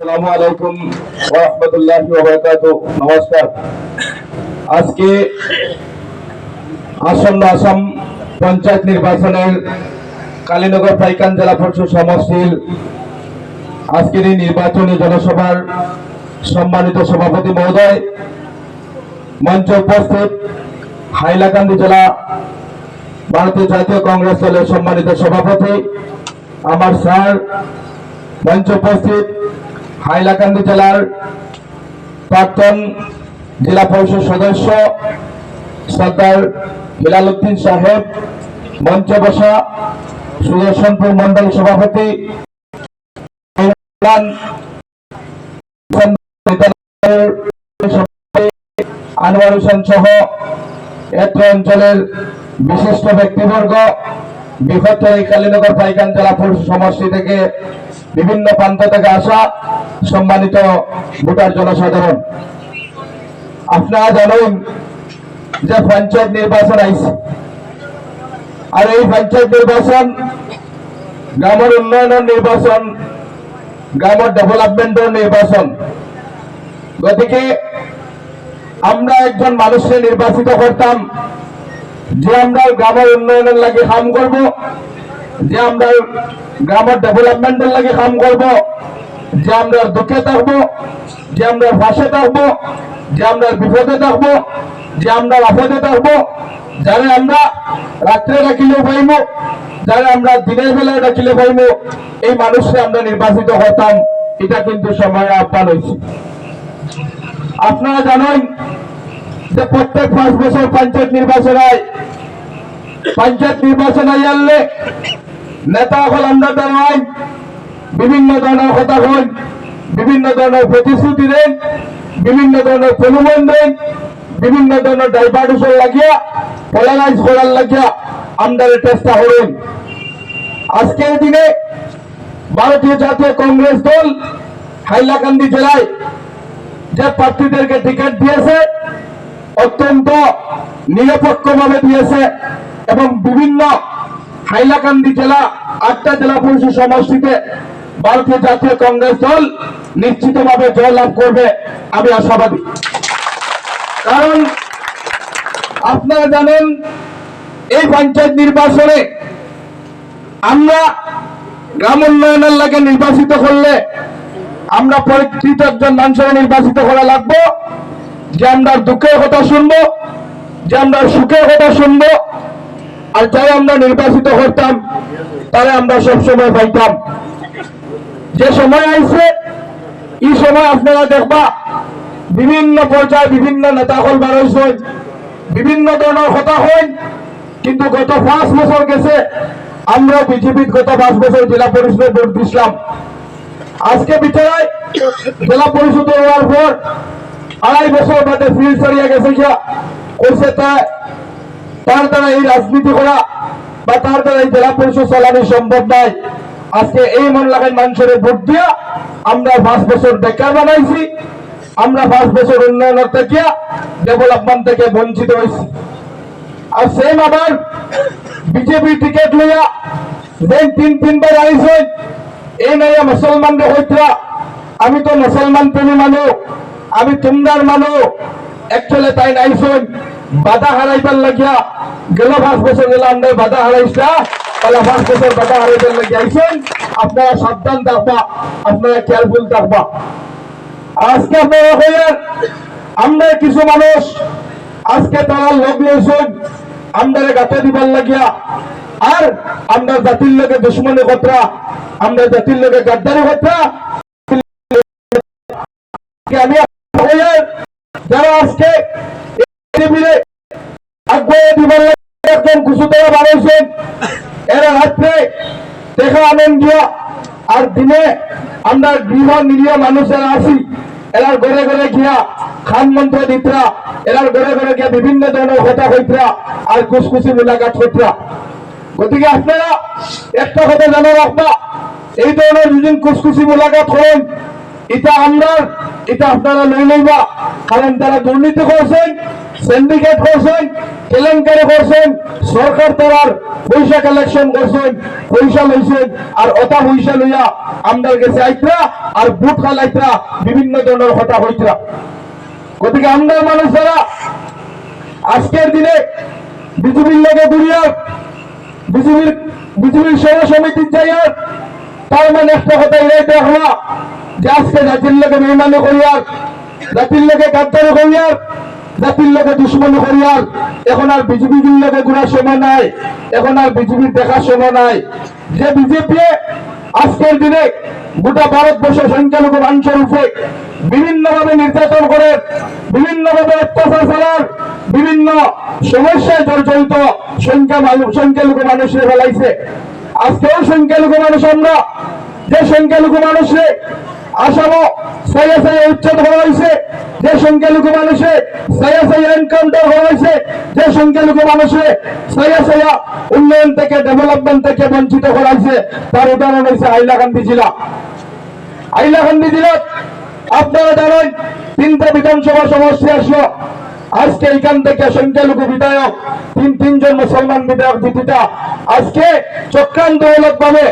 আসসালামু আলাইকুম ওয়া রাহমাতুল্লাহি ওয়া নমস্কার। আজকে আসন্ন আসাম পঞ্চায়েত নির্বাচনের কালীনগর পাইকান জেলা পরিষদ সমষ্টির আজকের এই নির্বাচনী জনসভার সম্মানিত সভাপতি মহোদয়, মঞ্চ উপস্থিত হাইলাকান্দি জেলা ভারতীয় জাতীয় কংগ্রেস দলের সম্মানিত সভাপতি, আমার স্যার, মঞ্চ উপস্থিত হাইলাকান্দি জেলার প্রাক্তন জেলা পরিষদ সদস্য সর্দার হিলাল উদ্দিন সাহেব, মঞ্চে বসা, সুদর্শনপুর মন্ডল সভাপতি আনোয়ার হোসেন সহ এত্র অঞ্চলের বিশিষ্ট ব্যক্তিবর্গ বৃহত্তর এই কালীনগর পাইকান জেলা পরিষদ সমষ্টি থেকে বিভিন্ন প্রান্ত থেকে আসা সম্মানিত ভোটার জনসাধারণ। আপনারা জানেন যে পঞ্চায়েত নির্বাচন আইছে। আর এই পঞ্চায়েত নির্বাচন, গ্রামের উন্নয়নের নির্বাচন, গ্রামের ডেভেলপমেন্টের নির্বাচন। গতিকে আমরা একজন মানুষকে নির্বাচিত করতাম, যে আমরা গ্রামের উন্নয়নের লাগে কাম করব। যে আমরা গ্রামের ডেভেলপমেন্টের লাগে কাম করব, যে আমরা দুঃখে থাকব, যে আমরা পাশে থাকব, যে আমরা বিপদে থাকব, যে আমরা আপদে থাকব, যারা আমরা রাত্রে রাখিলে পাইব যারা আমরা দিনের বেলায় রাখিলে পাইব এই মানুষকে আমরা নির্বাচিত হতাম, এটা কিন্তু সময় আহ্বান হয়েছে। আপনারা জানেন যে প্রত্যেক পাঁচ বছর পঞ্চায়েত নির্বাচন হয়। পঞ্চায়েত নির্বাচন আনলে নেতা হল আমরা দাঁড়াই বিভিন্ন ধরনের কথা হন বিভিন্ন ধরনের প্রতিশ্রুতি দেন বিভিন্ন ধরনের প্রলোভন দেন বিভিন্ন ধরনের ডাইভার্টেশন লাগিয়া পলারাইজ করার লাগিয়া আমরা চেষ্টা হলেন। আজকের দিনে ভারতীয় জাতীয় কংগ্রেস দল হাইলাকান্দি জেলায় যে প্রার্থীদেরকে টিকিট দিয়েছে, অত্যন্ত নিরপেক্ষভাবে দিয়েছে এবং বিভিন্ন হাইলাকান্দি জেলা আটটা জেলা পরিষদ সমষ্টিতে ভারতীয় জাতীয় কংগ্রেস দল নিশ্চিতভাবে জয়লাভ করবে, আমি আশাবাদী। কারণ আপনারা জানেন, এই পঞ্চায়েত নির্বাচনে আমরা গ্রাম উন্নয়নের লাগে নির্বাচিত করলে আমরা পরিচিত একজন মানুষের নির্বাচিত করা লাগবো, যে আমরা দুঃখের কথা শুনব, যে আমরা সুখের কথা শুনব আর যাই আমরা নির্বাচিত করতাম তাহলে আমরা সবসময় পাইতাম। যে সময় আইছে, এই সময় আপনারা দেখবা, বিভিন্ন পর্যায়ে বিভিন্ন নেতাকল বার হয়েছেন বিভিন্ন ধরনের কথা হয় কিন্তু গত পাঁচ বছর গেছে, আমরা বিজেপির গত পাঁচ বছর জেলা পরিষদে ভোট দিছিলাম। আজকে বিচারায় জেলা পরিষদ হওয়ার পর আড়াই বছর বাদে ফিল্ড ছাড়িয়ে গেছে কইছে তাই তার দ্বারা এই রাজনীতি করা বা তার দ্বারা এই জেলা পরিষদ চালানো সম্ভব নয়। আজকে এই মন মানুষের ভোট দিয়া আমরা পাঁচ বছর বেকার বানাইছি। আমরা পাঁচ বছর উন্নয়নের থেকে ডেভেলপমেন্ট থেকে বঞ্চিত হয়েছি। আর সেম আবার বিজেপি টিকিট লইয়া যেন তিন তিনবার আইছেন এই নাই মুসলমান হইতরা আমি তো মুসলমান প্রেমী মানুষ আমি তুমদার মানুষ একচুয়ালি তাই নাইছেন। বাধা হারাইবার লাগিয়া গেল পাঁচ বছর গেল আমরা বাধা হারাইছা লাগিয়া আমরা আর জাতির লোকে দুশ্মনী কথা আমরা জাতির লোকে গাদ্দারি কথা আমি যারা আজকে এই টেবিলে আগ্রহ দিবার লাগিয়া একদম কুসু এরা রাত্রে দেখা আনন্দ দিয়া আর দিনে আমরা গৃহ নিরীহ মানুষেরা আসি। এরার ঘরে ঘরে গিয়া খান মন্ত্র দিতরা, এরার ঘরে ঘরে গিয়া বিভিন্ন ধরনের কথা হইতরা আর কুসকুসি মুলাকাত হইতরা গতিকে আপনারা একটা কথা জানা রাখবা, এই ধরনের যদি কুসকুসি মুলাকাত হন এটা আমরা, এটা আপনারা লই লইবা। কারণ তারা দুর্নীতি করছেন সিন্ডিকেট করছেন কেলেঙ্কারি করছেন, সরকার তারার পয়সা কালেকশন করছেন পয়সা লইছেন আর অতা পয়সা লইয়া আমদার গেছে আইতরা, আর বুট খালাইতরা বিভিন্ন ধরনের কথা হইতরা। গতিকে আমদার মানুষ যারা, আজকের দিনে বিজেপির লোকে দুনিয়ার বিজেপির বিজেপির সেবা সমিতির যাইয়ার তার মানে একটা কথা এটাই দেখলা যে আজকে জাতির লোকে বেমানি করিয়ার, জাতির লোকে গাদ্দারি করিয়ার জাতির লোকে দুশ্মনী করিয়ার এখন আর বিজেপির লোকে ঘুরার সময় নাই। এখন আর বিজেপির দেখার সময় নাই। যে বিজেপি আজকের দিনে গোটা ভারতবর্ষের সংখ্যালঘু মানুষের উপরে বিভিন্নভাবে নির্যাতন করে, বিভিন্নভাবে অত্যাচার চালার বিভিন্ন সমস্যায় জর্জরিত সংখ্যালঘু মানুষের ফেলাইছে। আজকেও সংখ্যালঘু মানুষ আমরা। যে সংখ্যালঘু মানুষে আসামও সাইয়া সাইয়া উচ্ছেদ হয়েছে। যে মানুষে সাইয়া সাইয়া এনকাউন্টার হয়েছে, যে মানুষে সাইয়া সাইয়া উন্নয়ন থেকে ডেভেলপমেন্ট থেকে বঞ্চিত তার উদাহরণ হয়েছে জেলা। আপনারা জানেন, তিনটা বিধানসভা সমষ্টি আসলো। আজকে এখান থেকে সংখ্যালঘু বিধায়ক, তিন তিনজন মুসলমান বিধায়ক দিদিটা আজকে চক্রান্তমূলক ভাবে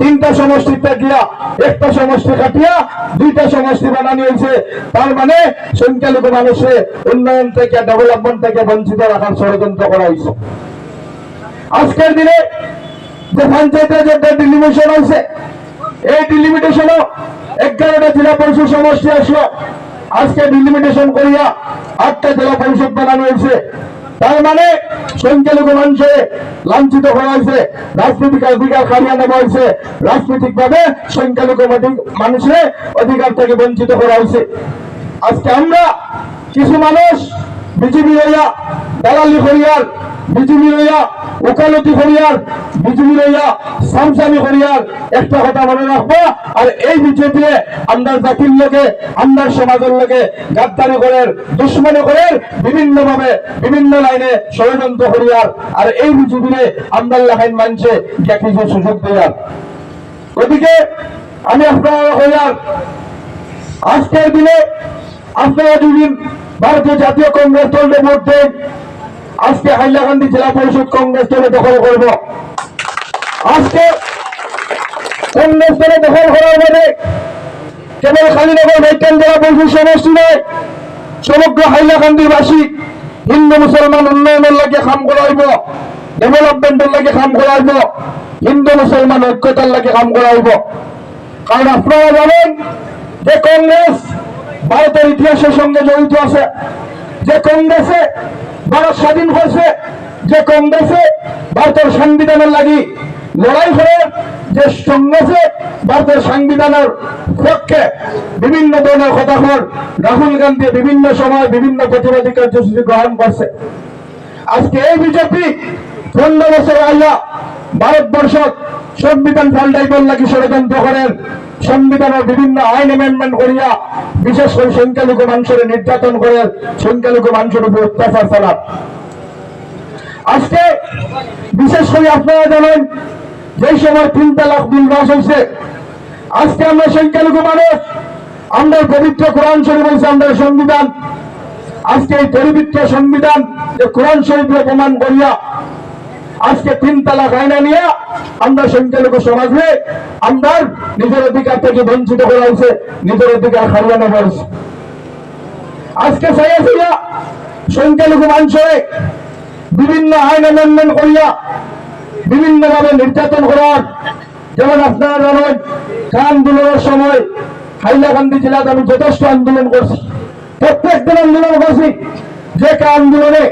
তিনটা সমষ্টিতে গিয়া একটা সমষ্টি কাটিয়া দুইটা সমষ্টি বানানো হয়েছে তার মানে সংখ্যালঘু মানুষের উন্নয়ন থেকে ডেভেলপমেন্ট থেকে বঞ্চিত রাখার ষড়যন্ত্র করা হয়েছে। আজকের দিনে যে পঞ্চায়েতের যে ডিলিমিটেশন হয়েছে, এই ডিলিমিটেশনও এগারোটা জেলা পরিষদ সমষ্টি আসলো। আজকে ডিলিমিটেশন করিয়া আটটা জেলা পরিষদ বানানো হয়েছে। তার মানে সংখ্যালঘু মানুষে লাঞ্ছিত করা হয়েছে রাজনৈতিক অধিকার খারিয়া নেওয়া হয়েছে। রাজনৈতিক ভাবে সংখ্যালঘু মানুষের অধিকার থেকে বঞ্চিত করা হয়েছে। আজকে আমরা কিছু মানুষ বিজেপি হইয়া দালালি করিয়ার বিজেপি হইয়া ওকালতি করিয়ার বিজেপি হইয়া সামসামি করিয়ার একটা কথা মনে রাখব, আর এই বিজেপি আমরা জাতির লোকে, আমরা সমাজের লোকে, গাদ্দারি করেন দুশ্মনী করেন বিভিন্ন ভাবে বিভিন্ন লাইনে ষড়যন্ত্র করিয়ার, আর এই বিজেপি আমরা লাইন মানছে কিছু সুযোগ দেওয়ার ওদিকে আমি আপনারা হইয়ার, আজকের দিনে আপনারা দুদিন ভারতীয় জাতীয় কংগ্রেস দলের মধ্যে আজকে হাইলাকান্দি জেলা পরিষদ কংগ্রেস দলে দখল করব। আজকে কংগ্রেস দলে দখল করার মানে কেবল খালিনগর মেট্টান জেলা পরিষদ সমষ্টি নয়, সমগ্র হাইলাকান্দিবাসী হিন্দু, মুসলমান উন্নয়নের লাগে কাম করাইব ডেভেলপমেন্টের লাগে কাম করাইব, হিন্দু, মুসলমান ঐক্যতার লাগে কাম করাইব। কারণ আপনারা জানেন যে কংগ্রেস ভারতের ইতিহাসের সঙ্গে জড়িত আছে। যে কংগ্রেসে ভারত স্বাধীন হয়েছে, যে কংগ্রেসে ভারতের সংবিধানের লাগি লড়াই করে যে কংগ্রেসে ভারতের সংবিধানের পক্ষে বিভিন্ন ধরনের কথা হল রাহুল গান্ধী বিভিন্ন সময় বিভিন্ন প্রতিবাদী কার্যসূচি গ্রহণ করছে। আজকে এই বিজেপি পনেরো বছর আইয়া ভারতবর্ষ সংবিধান পাল্টাইবার লাগি ষড়যন্ত্র করেন। সংবিধানের বিভিন্ন আইন অ্যামেন্ডমেন্ট করিয়া বিশেষ করে সংখ্যালঘু মানুষের নির্যাতন করে সংখ্যালঘু মানুষের উপর অত্যাচার চালান। আজকে বিশেষ করে আপনারা জানেন, যে সময় তিন তালাক বিল পাস হয়েছে, আজকে আমরা সংখ্যালঘু মানুষ, আমরা পবিত্র কোরআন শরীফ হয়েছে আমাদের সংবিধান। আজকে এই পরিবৃত্ত সংবিধান, যে কোরআন শরীফে প্রমাণ করিয়া আজকে তিন তালাক আইনা নিয়ে আমরা সংখ্যালঘু সমাজে আমরা নিজের অধিকার থেকে বঞ্চিত করা হয়েছে, নিজের অধিকার হারিয়ানো হয়েছে। আজকে সাইয়া সংখ্যালঘু মানুষে বিভিন্ন আইন অ্যামেন্ডমেন্ট করিয়া বিভিন্ন ভাবে নির্যাতন করার, যেমন আপনারা জানেন আন্দোলনের সময় হাইলাকান্দি জেলাতে আমি যথেষ্ট আন্দোলন করছি। প্রত্যেক দিন আন্দোলন করছি। যে আন্দোলনে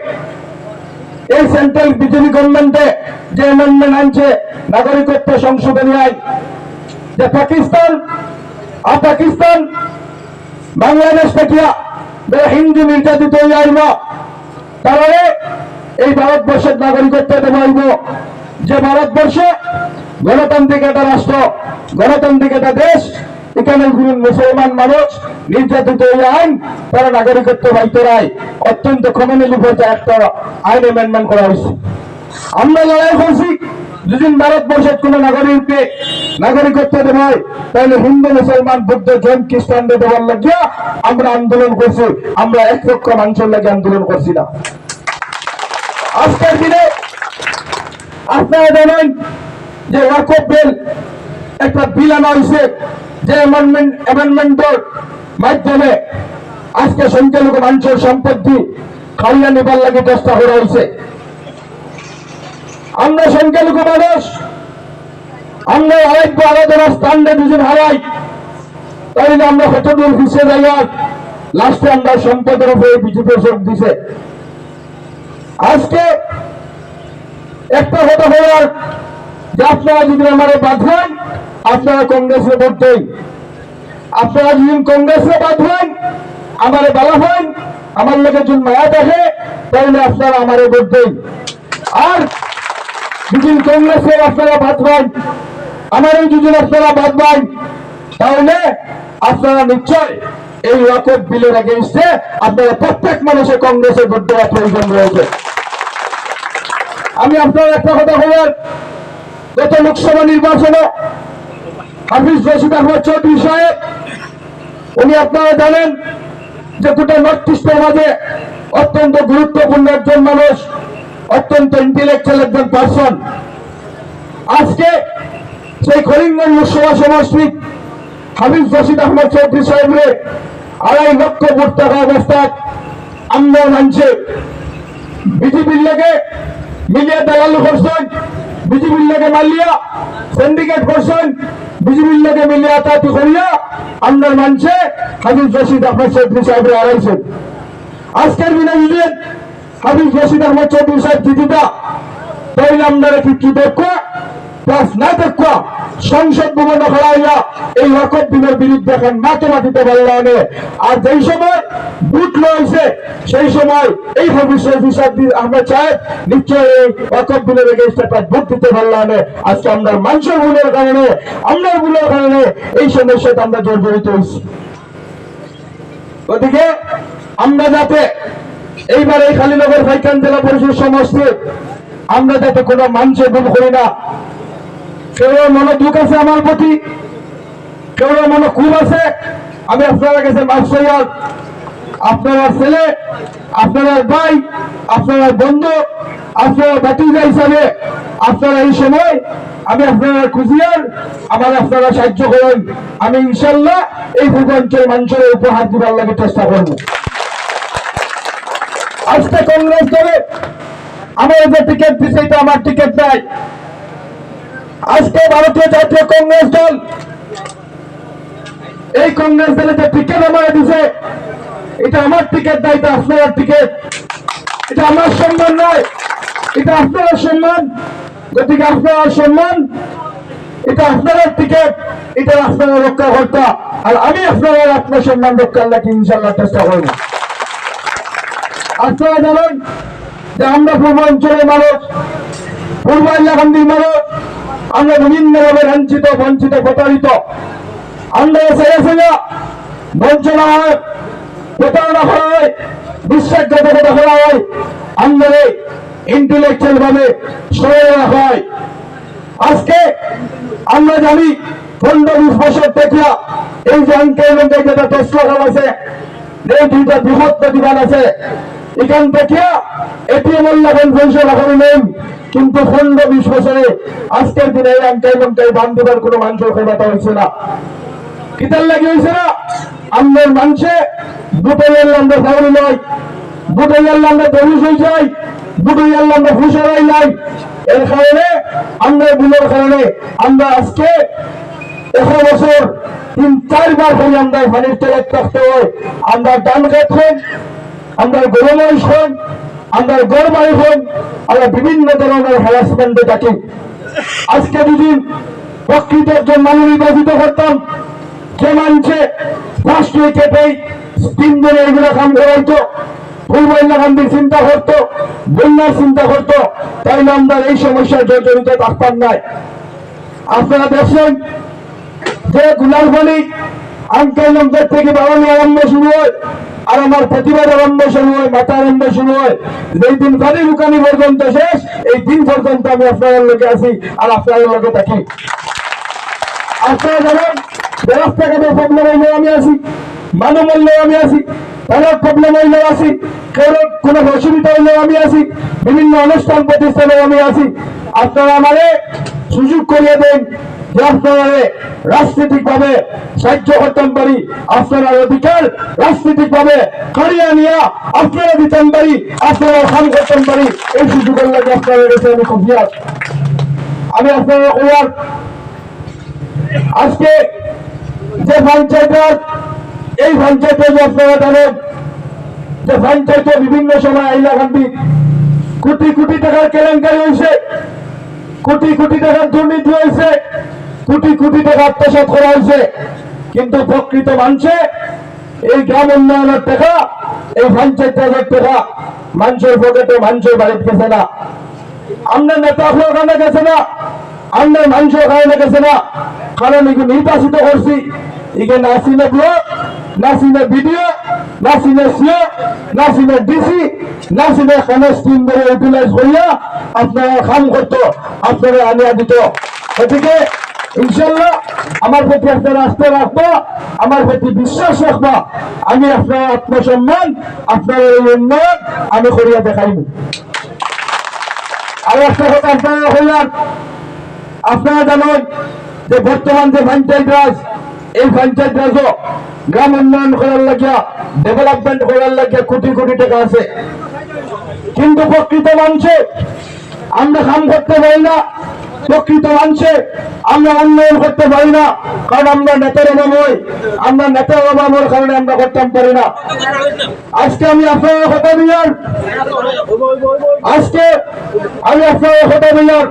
এই সেন্ট্রাল বিজেপি গভর্নমেন্টে যে অ্যামেন্ডমেন্ট আনছে, নাগরিকত্ব সংশোধনী আইন, যে পাকিস্তান আর পাকিস্তান, বাংলাদেশ যারা হিন্দু নির্যাতিত হয়ে আইব, তাহলে এই ভারতবর্ষের নাগরিকত্ব দেব আইব। যে ভারতবর্ষে গণতান্ত্রিক একটা রাষ্ট্র, গণতান্ত্রিক একটা দেশ এখানে কোনো মুসলমান মানুষ, নির্যাতিত হয়ে আইন, তারা নাগরিকত্ব পাইতে নাই অত্যন্ত পর্যায়ে একটা আইন অ্যামেন্ডমেন্ট করা হয়েছে। আমরা লড়াই করছি দুদিন ভারতবর্ষের কোন নাগরিককে নাগরিকত্ব দেব হয়, তাহলে হিন্দু, মুসলমান, বুদ্ধ, জৈন খ্রিস্টানদের দেওয়ার লাগিয়া আমরা আন্দোলন করছি, আমরা এক পক্ষ মানুষের লাগে আন্দোলন করছি না। আজকের দিনে আপনারা জানেন যে ওয়াকফ বিল একটা বিল আনা হয়েছে। যে অ্যামেন্ডমেন্ট অ্যামেন্ডমেন্টের মাধ্যমে আজকে সংখ্যালঘু মানুষের সম্পত্তি খাইয়া নিবার লাগে চেষ্টা করা হয়েছে আমরা সংখ্যালঘু মানুষ, আমরা আরেকটু আলাদা স্থানে দুজন হারাই। তাইলে আমরা কতদূর পিছিয়ে যাই লাস্টে আমরা সম্পদের উপরে বিজেপি যোগ দিছে। আজকে একটা কথা বলার, যে আপনারা যদি আমার বাঁধবেন আপনারা কংগ্রেসে ভোট দেন। আপনারা যদি কংগ্রেসে বাঁধবেন আমার বালা হন, আমার লোকে যদি মায়া দেখে, তাহলে আপনারা আমারে ভোট দেন। আর যদি কংগ্রেসের আপনারা বাঁধবেন আমার এই দুজন আপনারা বাঁধবেন তাহলে আপনারা নিশ্চয় এই ওয়াকফ বিলের এগেনস্টে আপনারা প্রত্যেক মানুষের কংগ্রেসের ভোট দেওয়ার প্রয়োজন রয়েছে। আমি আপনার একটা কথা বলার গত লোকসভা নির্বাচনে হাফিজ রশিদ আহমদ চৌধুরী সাহেব, উনি আপনারা জানেন যে গোটা নর্থ ইস্টের মাঝে অত্যন্ত গুরুত্বপূর্ণ একজন মানুষ, অত্যন্ত ইন্টেলেকচুয়াল একজন পার্সন আজকে সেই করিমগঞ্জ লোকসভা সমষ্টি হাফিজ রশিদ আহমদ চৌধুরী সাহেবরে আড়াই লক্ষ ভোট টাকা অবস্থায় আমরা মানছে বিজেপির লেগে মিলিয়া দালাল করছেন বিজেপির লেগে মালিয়া সিন্ডিকেট করছেন বিজেপির লেগে মিলিয়া তাতি করিয়া? আপনার মানছে, হাবিব রশিদ আহমদ চৌধুরী সাহেবের আড়াইছেন আজকের যদি হাবিব রশিদ আহমদ চৌধুরী সাহেব জিতিতা তাইলে আমরা কি কি দেখো না দেখো সংসদ ভবন এই বিরুদ্ধে এখন পারলাম আর যেই সময় বুট সেই সময় এই ভবিষ্যৎ হিসাব আমরা চাই এই ভোট দিতে পারলাম আজকে আমরা মানুষের ভুলের কারণে, আমরা ভুলের কারণে এই সমস্যাতে আমরা জর্জরিত হয়েছি। আমরা যাতে এইবার এই খালিনগর ভাইকান জেলা পরিষদ সমষ্টি আমরা যাতে কোনো মানুষের ভুল করি না কেউ মনে দুঃখ আছে আমার প্রতি? কেউ মনে খুব আছে? আমি আপনারা কাছে মাফ সৈয়াদ আপনার ছেলে, আপনার ভাই, আপনার বন্ধু, আপনার ভাতিজা হিসাবে আপনারা এই সময় আমি আপনারা খুশিয়ার আমার আপনারা সাহায্য করেন। আমি ইনশাল্লাহ এই ভূগঞ্চের মানুষের উপহার দিবার লাগে চেষ্টা করব। আজকে কংগ্রেস দলে আমার যে টিকিট দিছে, এটা আমার টিকিট নাই। আজকে ভারতীয় জাতীয় কংগ্রেস দল এই কংগ্রেস দলে যে টিকিট আমার দিছে, এটা আমার টিকিট না, এটা আপনার টিকিট। এটা আমার সম্মান নয়, এটা আপনার সম্মান। গতিকে আপনার সম্মান, এটা আপনার টিকিট, এটা আপনারা রক্ষা করতা আর আমি আপনার আত্মসম্মান রক্ষার লাগে ইনশাল্লাহ চেষ্টা করব। আপনারা জানেন যে আমরা পূর্বাঞ্চলের মানুষ পূর্ব মানুষ আমরা বিভিন্নভাবে লাঞ্ছিত, বঞ্চিত, প্রতারিত। আমরা ছেলে বঞ্চনা হয়, প্রতারণা করা হয় করা হয় ইন্টেলেকচুয়াল ভাবে সরে হয়। আজকে আমরা জানি পনেরো বছর দেখিয়া এই যে আঙ্কেলকে যেটা টেস্ট আছে, এই দুইটা বৃহৎ প্রতিবাদ আছে। এখান থেকে এটিএম লাগান পয়সা লাগানো নেই কিন্তু পনেরো বিশ বছরে আজকের দিনে এই আঙ্কাই মঙ্কাই বান দেবার কোনো মানুষের ক্ষমতা হয়েছে না। কিতার লাগে হয়েছে না? আমাদের মানুষে দুটো আমরা ফাউলি নয় দুটো আমরা দলিশ হয়ে যাই দুটো আমরা ফুসারাই নাই। এর কারণে আমরা ভুলের কারণে আমরা আজকে একশো বছর তিন, চারবার করে আমরা পানির তেলে থাকতে হয়। আমরা ডান খেত আমরা আমরা গরমাই হন আমরা বিভিন্ন ধরনের হ্যারাসমেন্টে থাকি। আজকে দুদিন প্রকৃত একজন মানুষ নির্বাচিত করতাম কে মানছে? ফার্স্ট উইকেটেই তিন দিনে এগুলো কাম করাইতো গান্ধীর চিন্তা করতো, বন্যার চিন্তা করতো, তাই আমরা এই সমস্যায় জর্জরিত থাকতাম নাই। আপনারা দেখছেন যে গুলাল বলি, আঙ্কেল থেকে বাবানি আরম্ভ শুরু হয়। আর আমার প্রতিবাদ আরম্ভ শুরু হয় মাথা আরম্ভ শুরু হয় যেই দিন কানি লুকানি পর্যন্ত শেষ, এই দিন পর্যন্ত আমি আপনাদের লোকে আছি আর আপনাদের লোকে থাকি। আপনারা আমারে সুযোগ করিয়ে দেন আপনারা রাজনৈতিক ভাবে সাহায্য করতেন পারি আপনারা অধিকার। রাজনৈতিক ভাবে করিয়া নিয়া আপনারা দিতেন পারি, আপনারা খান করতেন পারি। এই সুযোগের লাগে আপনারা কাছে আমি খুশিয়াত আমি আপনারা কইয়ার আজকে যে পঞ্চায়েত এই পঞ্চায়েতে যে আপনারা জানেন, যে পঞ্চায়েতে বিভিন্ন সময় আইলাকান্দি কোটি কোটি টাকার কেলেঙ্কারি হয়েছে, কোটি কোটি টাকার দুর্নীতি হয়েছে কোটি কোটি টাকা আত্মসাৎ করা হয়েছে। কিন্তু প্রকৃত মানুষে এই গ্রাম উন্নয়নের টাকা, এই পঞ্চায়েত রাজের টাকা মানুষের পকেটে মানুষের বাড়িতে গেছে না। আমরা নেতা ওখানে গেছে না আমরা মানুষ ওখানে গেছে না। কারণ এগুলো নির্বাচিত করছি। এখানে নাসিনে ব্লক নাসিনে বিডিও নাসিনে সিও নাসিনে ডিসি নাসিনে খানে স্কিম ধরে ইউটিলাইজ করিয়া আপনারা কাম করতো, আপনারা আনিয়া দিত। গতিকে ইনশাল্লাহ আমার প্রতি আপনারা আস্থা রাখব, আমার প্রতি বিশ্বাস রাখব। আমি আপনার আত্মসম্মান, আপনার এই উন্নয়ন আমি করিয়া দেখাইব। আর একটা কথা আপনারা হইলাম আপনারা জানেন যে বর্তমান যে পঞ্চায়েত রাজ, এই পঞ্চায়েত রাজও গ্রাম উন্নয়ন করার লাগিয়া ডেভেলপমেন্ট করার লাগিয়া কোটি কোটি টাকা আছে। কিন্তু প্রকৃত মানুষে আমরা কাম করতে পারি না প্রকৃত মানছে আমরা উন্নয়ন করতে পারি না, কারণ আমরা নেতার অভাব হই আমরা নেতার অভাব হওয়ার কারণে আমরা করতে পারি না। আজকে আমি আপনার কথা দিলাম আজকে আমি আপনার কথা দিলাম